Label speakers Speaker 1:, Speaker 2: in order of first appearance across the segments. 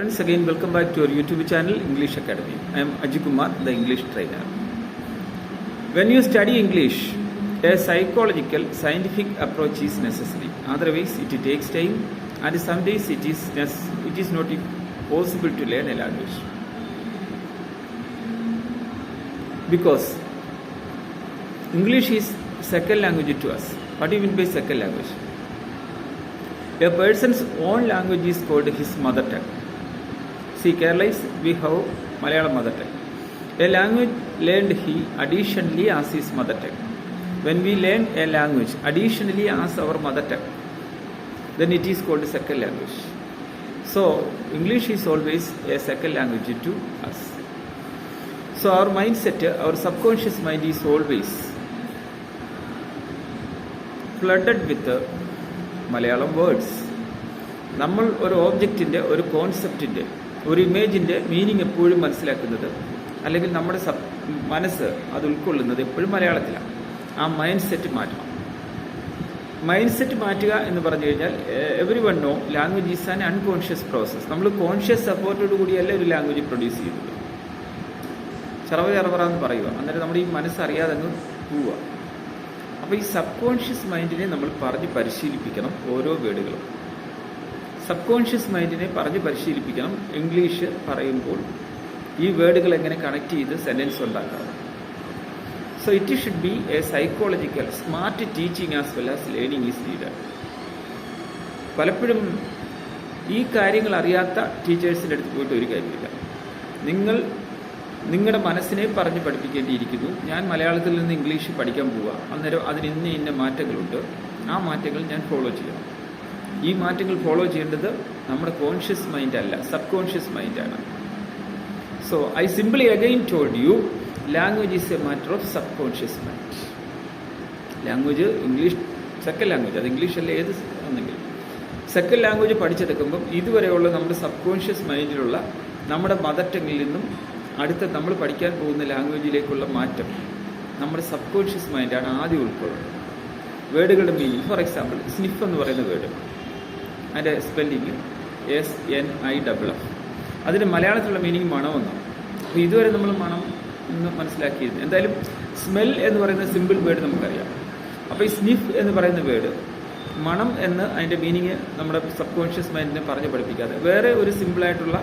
Speaker 1: Friends, again welcome back to our YouTube channel English Academy. I am Ajit Kumar, the English trainer. When you study English, a psychological, scientific approach is necessary. Otherwise, it takes time, and sometimes it is, it is not possible to learn a language because English is second language to us. What do you mean by second language? A person's own language is called his mother tongue. Kerala is we have Malayalam mother tongue. A language learned he additionally as his mother tongue. When we learn a language additionally as our mother tongue, then it is called second language. So, English is always a second language to us. So, our mindset, our subconscious mind is always flooded flooded with Malayalam words നമ്മൾ ഒരു ഓബ്ജക്റ്റിന്റെ ഒരു കോൺസെപ്റ്റിന്റെ ഒരു ഇമേജിന്റെ meaning എപ്പോഴും മനസ്സിലാക്കുന്നത് അല്ലെങ്കിൽ നമ്മുടെ sub മനസ്സ് അത് ഉൾക്കൊള്ളുന്നത് എപ്പോഴും മലയാളത്തിലാണ്. ആ മൈൻഡ് സെറ്റ് മാറ്റണം. മൈൻഡ് സെറ്റ് മാറ്റുക എന്ന് പറഞ്ഞു കഴിഞ്ഞാൽ every one no language is an unconscious process നമ്മൾ കോൺഷ്യസ് സപ്പോർട്ടോട് കൂടിയല്ല ഒരു ലാംഗ്വേജ് പ്രൊഡ്യൂസ് ചെയ്യുന്നത്. ചറവ ചെറവറ എന്ന് പറയുക. അന്നേരം നമ്മുടെ ഈ മനസ്സറിയാതെ അങ്ങ് പോവുക. അപ്പോൾ ഈ സബ് കോൺഷ്യസ് മൈൻഡിനെ നമ്മൾ പറഞ്ഞ് പരിശീലിപ്പിക്കണം ഓരോ വേർഡുകളും. സബ് കോൺഷ്യസ് മൈൻഡിനെ പറഞ്ഞ് പരിശീലിപ്പിക്കണം. ഇംഗ്ലീഷ് പറയുമ്പോൾ ഈ വേർഡുകൾ എങ്ങനെ കണക്ട് ചെയ്ത് സെന്റൻസ് ഉണ്ടാക്കാം. So it should be a psychological smart teaching as well as learning is leader പലപ്പോഴും ഈ കാര്യങ്ങൾ അറിയാത്ത ടീച്ചേഴ്സിന്റെ അടുത്ത് പോയിട്ട് ഒരു കാര്യമില്ല. നിങ്ങൾ നിങ്ങളുടെ മനസ്സിനെ പറഞ്ഞ് പഠിപ്പിക്കേണ്ടിയിരിക്കുന്നു. ഞാൻ മലയാളത്തിൽ നിന്ന് ഇംഗ്ലീഷ് പഠിക്കാൻ പോവുക അന്നേരം അതിന് ഇന്ന ഇന്ന മാറ്റങ്ങളുണ്ട്. ആ മാറ്റങ്ങൾ ഞാൻ ഫോളോ ചെയ്യണം. ഈ മാറ്റങ്ങൾ ഫോളോ ചെയ്യേണ്ടത് നമ്മുടെ കോൺഷ്യസ് മൈൻഡ് അല്ല subconscious മൈൻഡാണ് so I simply again told you language is a matter of subconscious mind language English second language അത് ഇംഗ്ലീഷ് അല്ല ഏത് ഒന്നെങ്കിലും സെക്കൻഡ് ലാംഗ്വേജ് പഠിച്ചെടുക്കുമ്പം ഇതുവരെയുള്ള നമ്മുടെ സബ് കോൺഷ്യസ് മൈൻഡിലുള്ള നമ്മുടെ മദർ ടങ്ങിൽ നിന്നും അടുത്ത നമ്മൾ പഠിക്കാൻ പോകുന്ന ലാംഗ്വേജിലേക്കുള്ള മാറ്റം നമ്മുടെ സബ് കോൺഷ്യസ് മൈൻഡാണ് ആദ്യം ഉൾക്കൊള്ളുന്നത്. വേർഡുകളുടെ മീനിങ് ഫോർ എക്സാമ്പിൾ സ്നിഫ് എന്ന് പറയുന്ന വേർഡ് അതിന്റെ spelling S N I double F അതിന്റെ മലയാളത്തിലുള്ള മീനിങ് മണമെന്നാണ് അപ്പോൾ ഇതുവരെ നമ്മൾ മണം എന്ന് മനസ്സിലാക്കിയിരുന്നു എന്തായാലും സ്മെൽ എന്ന് പറയുന്ന സിമ്പിൾ വേർഡ് നമുക്കറിയാം. അപ്പോൾ ഈ സ്നിഫ് എന്ന് പറയുന്ന വേർഡ് മണം എന്ന് അതിന്റെ മീനിങ് നമ്മുടെ സബ് കോൺഷ്യസ് മൈൻഡിനെ പറഞ്ഞ് പഠിപ്പിക്കാതെ വേറെ ഒരു സിമ്പിളായിട്ടുള്ള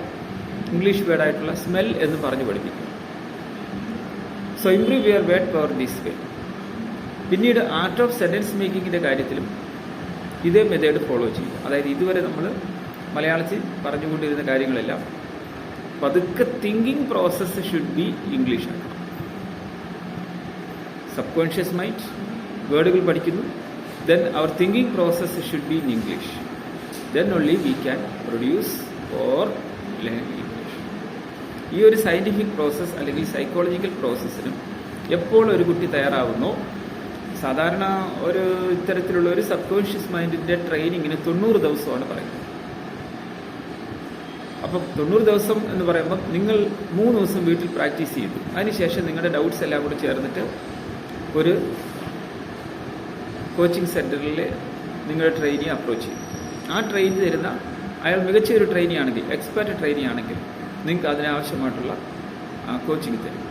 Speaker 1: ഇംഗ്ലീഷ് വേർഡായിട്ടുള്ള സ്മെൽ എന്ന് പറഞ്ഞു പഠിപ്പിക്കും. So improve your word power these way പിന്നീട് ആർട്ട് ഓഫ് സെന്റൻസ് മേക്കിങ്ങിന്റെ കാര്യത്തിലും ഇതേ മെത്തേഡ് ഫോളോ ചെയ്യുക. അതായത് ഇതുവരെ നമ്മൾ മലയാളത്തിൽ പറഞ്ഞുകൊണ്ടിരുന്ന കാര്യങ്ങളെല്ലാം പതുക്കെ thinking process should be English ആക്കണം. സബ് കോൺഷ്യസ് മൈൻഡ് വേർഡുകൾ പഠിക്കുന്നു. Then our thinking process should be in English then only we can produce or learn English ഈ ഒരു സയന്റിഫിക് പ്രോസസ്സ് അല്ലെങ്കിൽ സൈക്കോളജിക്കൽ പ്രോസസ്സിനും എപ്പോൾ ഒരു കുട്ടി തയ്യാറാവുന്നോ സാധാരണ ഒരു ഇത്തരത്തിലുള്ള ഒരു സബ് കോൺഷ്യസ് മൈൻഡിന്റെ ട്രെയിനിങ്ങിന് തൊണ്ണൂറ് ദിവസമാണ് പറയുന്നത്. അപ്പം തൊണ്ണൂറ് ദിവസം എന്ന് പറയുമ്പോൾ നിങ്ങൾ മൂന്ന് ദിവസം വീട്ടിൽ പ്രാക്ടീസ് ചെയ്തു. അതിനുശേഷം നിങ്ങളുടെ ഡൗട്ട്സ് എല്ലാം കൂടെ ചേർന്നിട്ട് ഒരു കോച്ചിങ് സെന്ററിൽ നിങ്ങളുടെ ട്രെയിനിയെ അപ്രോച്ച് ചെയ്യും ആ ട്രെയിൻ തരുന്ന അയാൾ മികച്ച ഒരു ട്രെയിനി ആണെങ്കിൽ എക്സ്പെർട്ട് ട്രെയിനി ആണെങ്കിൽ നിങ്ങൾക്ക് അതിനാവശ്യമായിട്ടുള്ള കോച്ചിങ് തരും.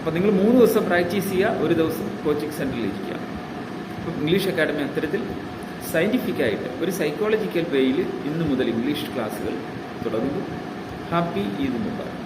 Speaker 1: അപ്പോൾ നിങ്ങൾ മൂന്ന് ദിവസം പ്രാക്ടീസ് ചെയ്യുക ഒരു ദിവസം കോച്ചിങ് സെന്ററിൽ ഇരിക്കുക. അപ്പോൾ ഇംഗ്ലീഷ് അക്കാഡമി അത്തരത്തിൽ സയന്റിഫിക്കായിട്ട് ഒരു സൈക്കോളജിക്കൽ വേയിൽ ഇന്നു മുതൽ ഇംഗ്ലീഷ് ക്ലാസ്സുകൾ തുടങ്ങുന്നു. ഹാപ്പി ഈദ് മുബാറക്